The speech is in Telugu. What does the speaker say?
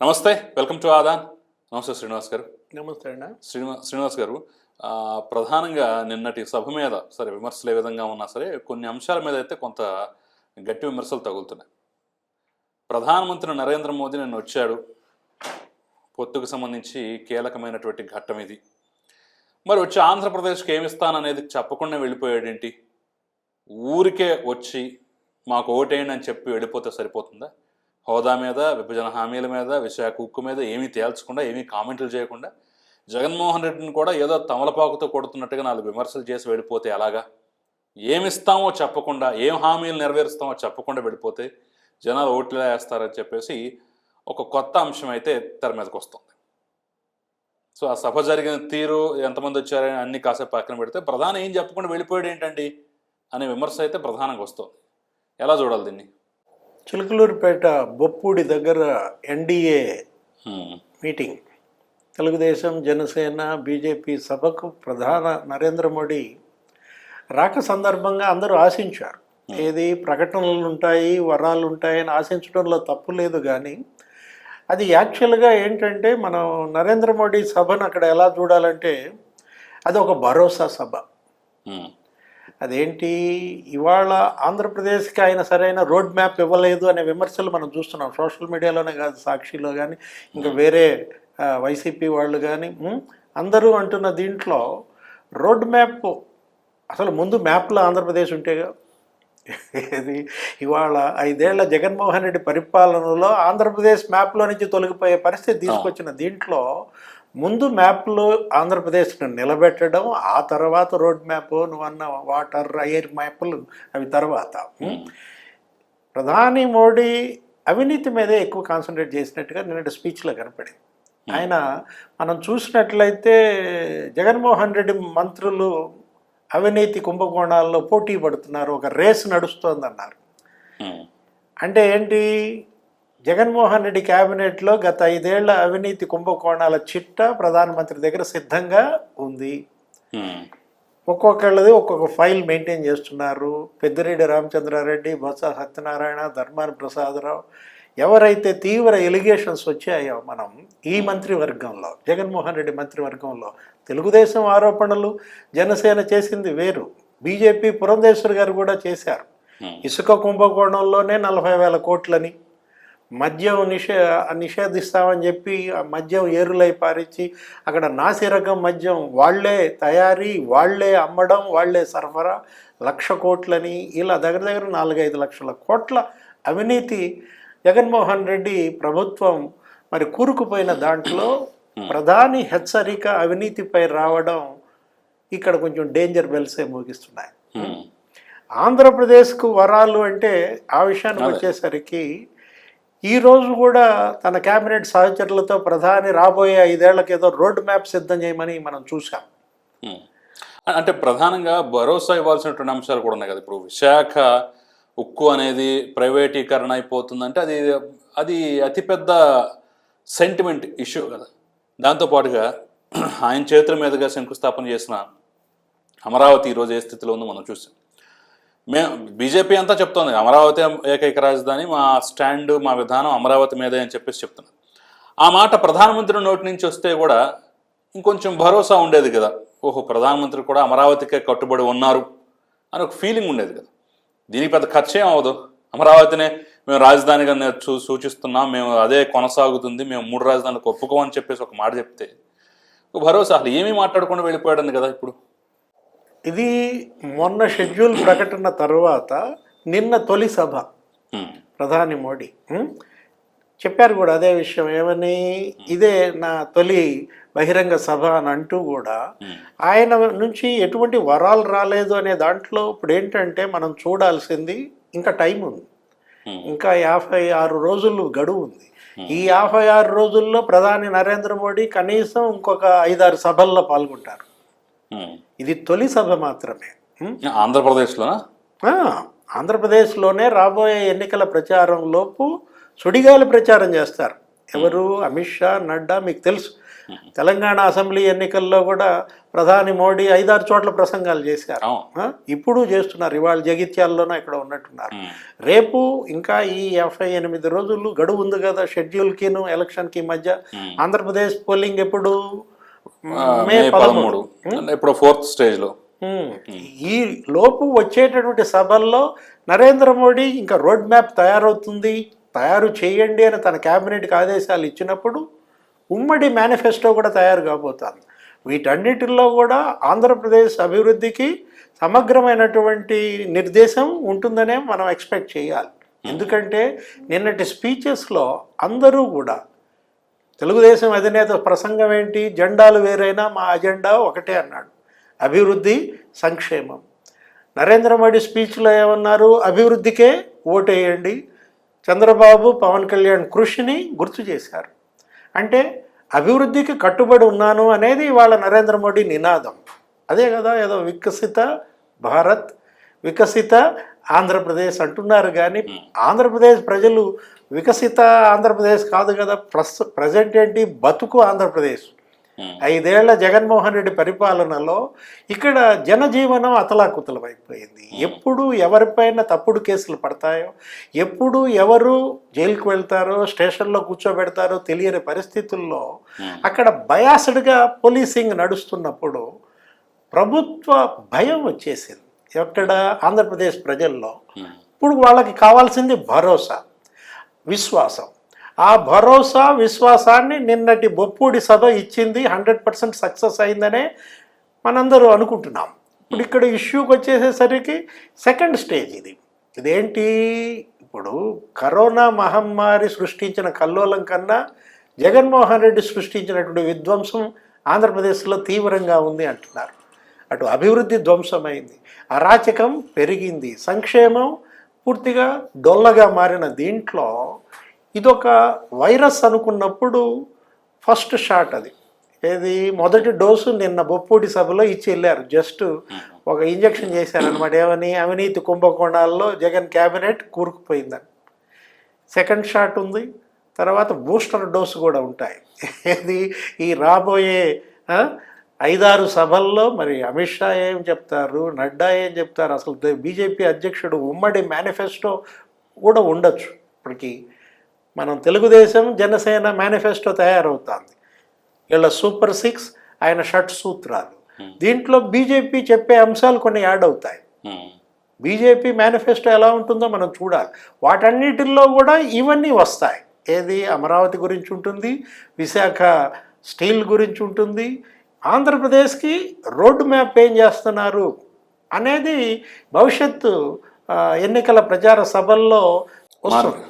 నమస్తే వెల్కమ్ టు ఆదాన్. నమస్తే శ్రీనివాస్ గారు. నమస్తే అన్న. శ్రీనివా శ్రీనివాస్ గారు ప్రధానంగా నిన్నటి సభ మీద సరే విమర్శలు ఏ విధంగా ఉన్నా సరే కొన్ని అంశాల మీద అయితే కొంత గట్టి విమర్శలు తగులుతున్నాయి. ప్రధానమంత్రి నరేంద్ర మోదీ నిన్న వచ్చాడు. పొత్తుకు సంబంధించి కీలకమైనటువంటి ఘట్టం ఇది. మరి వచ్చి ఆంధ్రప్రదేశ్కి ఏమిస్తాననేది చెప్పకుండా వెళ్ళిపోయాడేంటి? ఊరికే వచ్చి మాకు ఓటేయండి అని చెప్పి వెళ్ళిపోతే సరిపోతుందా? హోదా మీద విభజన హామీల మీద విశాఖ ఉక్కు మీద ఏమీ తేల్చకుండా ఏమీ కామెంట్లు చేయకుండా జగన్మోహన్ రెడ్డిని కూడా ఏదో తమలపాకుతో కొడుతున్నట్టుగా నాలుగు విమర్శలు చేసి వెళ్ళిపోతే ఎలాగా? ఏమిస్తామో చెప్పకుండా ఏం హామీలు నెరవేరుస్తామో చెప్పకుండా వెళ్ళిపోతే జనాలు ఓట్లు వేస్తారని చెప్పేసి ఒక కొత్త అంశం అయితే తెర మీదకి వస్తుంది. సో ఆ సభ జరిగిన తీరు ఎంతమంది వచ్చారని అన్ని కాసేపు పక్కన పెడితే ప్రధాని ఏం చెప్పకుండా వెళ్ళిపోయాడు ఏంటండి? అనే విమర్శ అయితే ప్రధానంగా వస్తుంది. ఎలా చూడాలి దీన్ని? చిలకలూరుపేట బొప్పూడి దగ్గర ఎన్డీఏ హ్మ్. మీటింగ్ తెలుగుదేశం జనసేన బీజేపీ సభకు ప్రధాన నరేంద్ర మోడీ రాక సందర్భంగా అందరూ ఆశించారు ఏది ప్రకటనలు ఉంటాయి వరాలు ఉంటాయని ఆశించడంలో తప్పు లేదు కానీ అది యాక్చువల్గా ఏంటంటే మనం నరేంద్ర మోడీ సభను అక్కడ ఎలా చూడాలంటే అది ఒక భరోసా సభ హ్మ్. అదేంటి? ఇవాళ ఆంధ్రప్రదేశ్కి ఆయన సరైన రోడ్ మ్యాప్ ఇవ్వలేదు అనే విమర్శలు మనం చూస్తున్నాం. సోషల్ మీడియాలోనే కాదు సాక్షిలో కానీ ఇంకా వేరే వైసీపీ వాళ్ళు కానీ అందరూ అంటున్న దీంట్లో రోడ్ మ్యాప్ అసలు ముందు మ్యాప్లో ఆంధ్రప్రదేశ్ ఉంటే ఇది ఇవాళ ఐదేళ్ళ జగన్మోహన్ రెడ్డి పరిపాలనలో ఆంధ్రప్రదేశ్ మ్యాప్లో నుంచి తొలగిపోయే పరిస్థితి తీసుకొచ్చిన దీంట్లో ముందు మ్యాప్లో ఆంధ్రప్రదేశ్ను నిలబెట్టడం ఆ తర్వాత రోడ్ మ్యాప్ నువ్వు అన్న వాటర్ ఎయిర్ మ్యాప్లు అవి తర్వాత. ప్రధాని మోడీ అవినీతి మీదే ఎక్కువ కాన్సన్ట్రేట్ చేసినట్టుగా నిన్నటి స్పీచ్లో కనపడింది. ఆయన మనం చూసినట్లయితే జగన్మోహన్ రెడ్డి మంత్రులు అవినీతి కుంభకోణాల్లో పోటీ పడుతున్నారు. ఒక రేస్ నడుస్తోందన్నారు. అంటే ఏంటి? జగన్మోహన్ రెడ్డి క్యాబినెట్లో గత ఐదేళ్ళ అవినీతి కుంభకోణాల చిట్ట ప్రధానమంత్రి దగ్గర సిద్ధంగా ఉంది. ఒక్కొక్కళ్ళది ఒక్కొక్క ఫైల్ మెయింటైన్ చేస్తున్నారు. పెద్దిరెడ్డి రామచంద్రారెడ్డి బొత్స సత్యనారాయణ ధర్మాన ప్రసాదరావు ఎవరైతే తీవ్ర ఎలిగేషన్స్ వచ్చాయో మనం ఈ మంత్రివర్గంలో జగన్మోహన్ రెడ్డి మంత్రివర్గంలో తెలుగుదేశం ఆరోపణలు జనసేన చేసింది వేరు బీజేపీ పురంధేశ్వర్ గారు కూడా చేశారు హ్మ్. ఇసుక కుంభకోణంలోనే నలభై వేల కోట్లని మద్యం నిషే నిషేధిస్తామని చెప్పి ఆ మద్యం ఏరులై పారించి అక్కడ నాసి రకం మద్యం వాళ్ళే తయారీ వాళ్ళే అమ్మడం వాళ్ళే సరఫరా లక్ష కోట్లని ఇలా దగ్గర దగ్గర నాలుగైదు లక్షల కోట్ల అవినీతి జగన్మోహన్ రెడ్డి ప్రభుత్వం మరి కూరుకుపోయిన దాంట్లో ప్రధాని హెచ్చరిక అవినీతిపై రావడం ఇక్కడ కొంచెం డేంజర్ బెల్సే మోగిస్తున్నాయి. ఆంధ్రప్రదేశ్కు వరాలు అంటే ఆ విషయానికి వచ్చేసరికి ఈ రోజు కూడా తన కేబినెట్ సహచరులతో ప్రధాని రాబోయే ఐదేళ్ళకు ఏదో రోడ్ మ్యాప్ సిద్ధం చేయమని మనం చూసాం. అంటే ప్రధానంగా భరోసా ఇవ్వాల్సినటువంటి అంశాలు కూడా ఉన్నాయి కదా. ఇప్పుడు విశాఖ ఉక్కు అనేది ప్రైవేటీకరణ అయిపోతుందంటే అది అది అతిపెద్ద సెంటిమెంట్ ఇష్యూ కదా. దాంతోపాటుగా ఆయన చేతుల మీదుగా శంకుస్థాపన చేసిన అమరావతి ఈరోజు ఏ స్థితిలో ఉందో మనం చూసాం మేము బీజేపీ అంతా చెప్తోంది అమరావతి ఏకైక రాజధాని మా స్టాండ్ మా విధానం అమరావతి మీదే అని చెప్పేసి చెప్తున్నాను ఆ మాట ప్రధానమంత్రి నోటి నుంచి వస్తే కూడా ఇంకొంచెం భరోసా ఉండేది కదా. ఓహో ప్రధానమంత్రి కూడా అమరావతికే కట్టుబడి ఉన్నారు అని ఒక ఫీలింగ్ ఉండేది కదా. దీనికి పెద్ద ఖర్చేం అవ్వదు. అమరావతినే మేము రాజధానిగా సూచిస్తున్నాం. మేము అదే కొనసాగుతుంది. మేము మూడు రాజధానులకు ఒప్పుకోమని చెప్పేసి ఒక మాట చెప్తే ఒక భరోసా. అసలు ఏమీ మాట్లాడకుండా వెళ్ళిపోయాడని కదా ఇప్పుడు. ఇది మొన్న షెడ్యూల్ ప్రకటన తర్వాత నిన్న తొలి సభ. ప్రధాని మోడీ? చెప్పారు కూడా అదే విషయం. ఏమని? ఇదే నా తొలి బహిరంగ సభ అని అంటూ కూడా ఆయన నుంచి ఎటువంటి వరాలు రాలేదు అనే దాంట్లో ఇప్పుడు ఏంటంటే మనం చూడాల్సింది ఇంకా టైం ఉంది. ఇంకా యాభై ఆరు రోజులు గడువు ఉంది. ఈ యాభై ఆరు రోజుల్లో ప్రధాని నరేంద్ర మోడీ కనీసం ఇంకొక ఐదారు సభల్లో పాల్గొంటారు. ఇది తొలి సభ మాత్రమే. ఉం? ఆంధ్రప్రదేశ్లోనా? ఆ, ఆంధ్రప్రదేశ్లోనే రాబోయే ఎన్నికల ప్రచారం లోపు సుడిగాలి ప్రచారం చేస్తారు. ఎవరు? అమిత్ షా నడ్డా మీకు తెలుసు. తెలంగాణ అసెంబ్లీ ఎన్నికల్లో కూడా ప్రధాని మోడీ ఐదారు చోట్ల ప్రసంగాలు చేశారు? ఇప్పుడు చేస్తున్నారు. ఇవాళ జగిత్యాల్లోనే ఇక్కడ ఉన్నట్టున్నారు. రేపు ఇంకా ఈ యాభై ఎనిమిది రోజులు గడువు ఉంది కదా షెడ్యూల్కిను ఎలక్షన్కి మధ్య. ఆంధ్రప్రదేశ్ పోలింగ్ ఎప్పుడు? మే పదమూడు. ఇప్పుడు ఫోర్త్ స్టేజ్లో ఉమ్. ఈ లోపు వచ్చేటటువంటి సభల్లో నరేంద్ర మోడీ ఇంకా రోడ్ మ్యాప్ తయారవుతుంది. తయారు చేయండి అని తన క్యాబినెట్కి ఆదేశాలు ఇచ్చినప్పుడు ఉమ్మడి మేనిఫెస్టో కూడా తయారు కాబోతుంది. వీటన్నిటిలో కూడా ఆంధ్రప్రదేశ్ అభివృద్ధికి సమగ్రమైనటువంటి నిర్దేశం ఉంటుందనే మనం ఎక్స్పెక్ట్ చేయాలి. ఎందుకంటే నిన్నటి స్పీచెస్లో అందరూ కూడా తెలుగుదేశం అధినేత ప్రసంగం ఏంటి? జెండాలు వేరైనా మా అజెండా ఒకటే అన్నాడు. అభివృద్ధి సంక్షేమం. నరేంద్ర మోడీ స్పీచ్లో ఏమన్నారు? అభివృద్ధికే ఓటేయండి. చంద్రబాబు పవన్ కళ్యాణ్ కృషిని గుర్తు చేశారు. అంటే అభివృద్ధికి కట్టుబడి ఉన్నాను అనేది వాళ్ళ నరేంద్ర మోడీ నినాదం. అదే కదా ఏదో వికసిత భారత్ వికసిత ఆంధ్రప్రదేశ్ అంటున్నారు కానీ ఆంధ్రప్రదేశ్ ప్రజలు వికసిత ఆంధ్రప్రదేశ్ కాదు కదా ప్రస్ ప్రజెంట్ ఏంటి బతుకు ఆంధ్రప్రదేశ్. ఐదేళ్ళ జగన్మోహన్ రెడ్డి పరిపాలనలో ఇక్కడ జనజీవనం అతలాకుతలమైపోయింది. ఎప్పుడు ఎవరిపైన తప్పుడు కేసులు పడతాయో ఎప్పుడు ఎవరు జైలుకు వెళ్తారో స్టేషన్లో కూర్చోబెడతారో తెలియని పరిస్థితుల్లో అక్కడ బయాస్డ్గా పోలీసింగ్ నడుస్తున్నప్పుడు ప్రభుత్వ భయం వచ్చేసింది. ఎక్కడ? ఆంధ్రప్రదేశ్ ప్రజల్లో. ఇప్పుడు వాళ్ళకి కావాల్సింది భరోసా విశ్వాసం. ఆ భరోసా విశ్వాసాన్ని నిన్నటి బొప్పూడి సభ ఇచ్చింది. హండ్రెడ్ పర్సెంట్ సక్సెస్ అయిందనే మనందరూ అనుకుంటున్నాం. ఇప్పుడు ఇక్కడ ఇష్యూకి వచ్చేసేసరికి సెకండ్ స్టేజ్ ఇది. ఇదేంటి? ఇప్పుడు కరోనా మహమ్మారి సృష్టించిన కల్లోలం కన్నా జగన్మోహన్ రెడ్డి సృష్టించినటువంటి విధ్వంసం ఆంధ్రప్రదేశ్లో తీవ్రంగా ఉంది అంటున్నారు. అటు అభివృద్ధి ధ్వంసమైంది. అరాచకం పెరిగింది. సంక్షేమం పూర్తిగా డొల్లగా మారిన దీంట్లో ఇదొక వైరస్ అనుకున్నప్పుడు ఫస్ట్ షాట్ అది. ఏది? మొదటి డోసు నిన్న బొప్పూడి సభలో ఇచ్చి వెళ్ళారు. జస్ట్ ఒక ఇంజెక్షన్ చేశారనమాట ఏమని? అవినీతి కుంభకోణాల్లో జగన్ క్యాబినెట్ కూరుకుపోయిందని. సెకండ్ షాట్ ఉంది. తర్వాత బూస్టర్ డోసు కూడా ఉంటాయి. ఇది ఈ రాబోయే ఐదారు సభల్లో మరి అమిత్ షా ఏం చెప్తారు? నడ్డా ఏం చెప్తారు? అసలు బీజేపీ అధ్యక్షుడు ఉమ్మడి మేనిఫెస్టో కూడా ఉండొచ్చు ఇప్పటికి. మనం తెలుగుదేశం జనసేన మేనిఫెస్టో తయారవుతుంది. వీళ్ళ సూపర్ సిక్స్ ఆయన షట్ సూత్రాలు. దీంట్లో బీజేపీ చెప్పే అంశాలు కొన్ని యాడ్ అవుతాయి. ఉమ్. బీజేపీ మేనిఫెస్టో ఎలా ఉంటుందో మనం చూడాలి. వాటన్నిటిల్లో కూడా ఇవన్నీ వస్తాయి. ఏది అమరావతి గురించి ఉంటుంది విశాఖ స్టీల్ గురించి ఉంటుంది ఆంధ్రప్రదేశ్కి రోడ్ మ్యాప్ ఏం చేస్తున్నారు అనేది భవిష్యత్తు ఎన్నికల ప్రచార సభల్లో వస్తుంది.